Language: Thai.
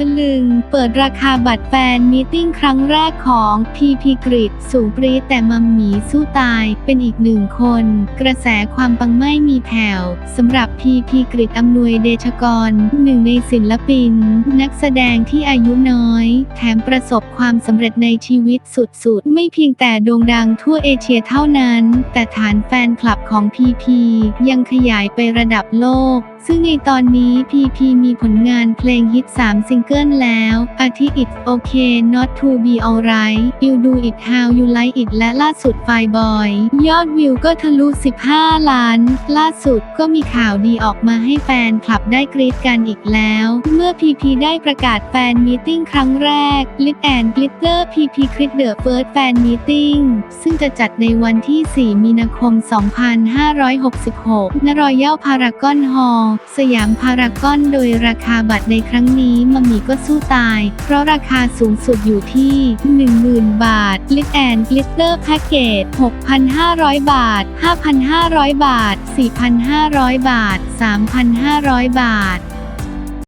ตะลึงเปิดราคาบัตรแฟนมีติ้งครั้งแรกของพีพีกริดสูงปรีแต่มัมหมีสู้ตายเป็นอีกหนึ่งคน กระแสความปังไม่มีแผ่วสำหรับพีพีกริดอำนวยเดชกรหนึ่งในศิลปิน นักแสดงที่อายุน้อย แถมประสบความสำเร็จในชีวิตสุดๆ ไม่เพียงแต่โด่งดังทั่วเอเชียเท่านั้น แต่ฐานแฟนคลับของพีพียังขยายไประดับโลก ซึ่งในตอนนี้พีพีมีผลงานเพลงฮิต 3 ซิงเกิลแล้ว อาทิ It's Okay Not to Be Alright You Do It How You Like It และล่าสุด f i Boy ยอดวิวก็ทะลุ 15 ล้าน ล่าสุดก็มีข่าวดีออกมาให้แฟนคลับได้กรี๊ดกันอีกแล้ว เมื่อพีพีได้ประกาศแฟนมีตติ้งครั้งแรก Lit and Glitter PP Crit The First Fan Meeting ซึ่งจะจัดในวันที่ 4 มีนาคม 2566 ณ รอยัลพารากอนฮอลสยามพารากอนโดยราคาบัตรในครั้งนี้มัมมี่ก็สู้ตาย เพราะราคาสูงสุดอยู่ที่ 10,000 บาท Lit and Glitter Package 6,500 บาท 5,500 บาท 4,500 บาท 3,500 บาท